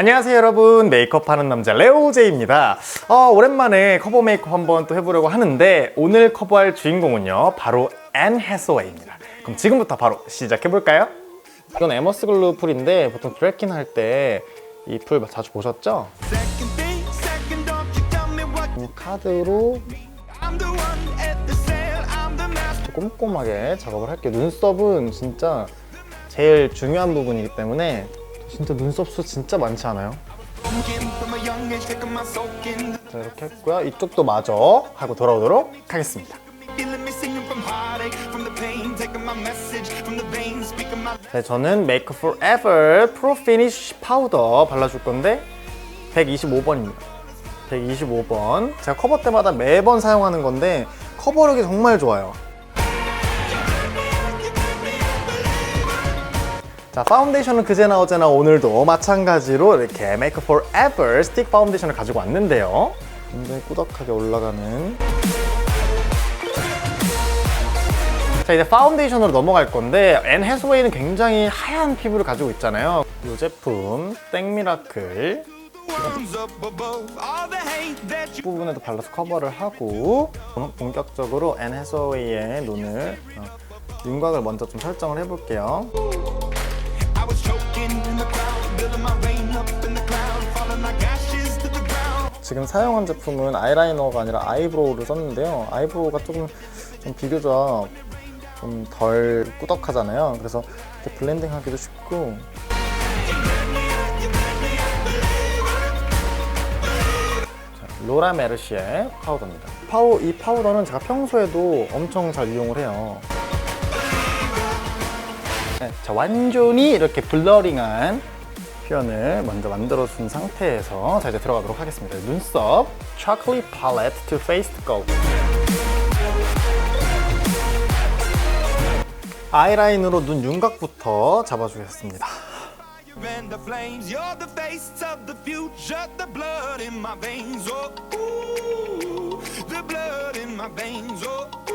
안녕하세요 여러분 메이크업 하는 남자 레오제입니다 어, 오랜만에 커버 메이크업 한번 또 해보려고 하는데 오늘 커버할 주인공은요 바로 앤 해서웨이입니다 그럼 지금부터 바로 시작해볼까요? 이건 에머스 글루 풀인데 보통 드래킹 할 때 이 풀 자주 보셨죠? 카드로. 꼼꼼하게 작업을 할게요 눈썹은 진짜 제일 중요한 부분이기 때문에 진짜 눈썹 수 진짜 많지 않아요? 자 이렇게 했고요 이쪽도 마저 하고 돌아오도록 하겠습니다 네, 저는 Make Forever Pro Finish 파우더 발라줄 건데 125번입니다. 125번. 제가 커버 때마다 매번 사용하는 건데 커버력이 정말 좋아요. 자, 파운데이션은 그제나 어제나 오늘도 마찬가지로 이렇게 Make Forever 스틱 파운데이션을 가지고 왔는데요. 굉장히 꾸덕하게 올라가는. 자 이제 파운데이션으로 넘어갈 건데 앤 해스웨이는 굉장히 하얀 피부를 가지고 있잖아요. 이 제품 땡미라클. 부분에도 발라서 커버를 하고 본격적으로 앤 해스웨이의 눈을 어, 윤곽을 먼저 좀 설정을 해볼게요 지금 사용한 제품은 아이라이너가 아니라 아이브로우를 썼는데요. 아이브로우가 조금 좀 비교적 좀 덜 꾸덕하잖아요. 그래서 블렌딩 하기도 쉽고. 자, 로라 메르시의 파우더입니다. 파우, 이 파우더는 제가 평소에도 엄청 잘 이용을 해요 네, 자, 완전히 이렇게 블러링한 표현을 먼저 만들어준 상태에서 자 이제 들어가도록 하겠습니다. 눈썹 초콜릿 팔레트 to face the gold. 아이라인으로 눈 윤곽부터 잡아주겠습니다. Oh. Oh,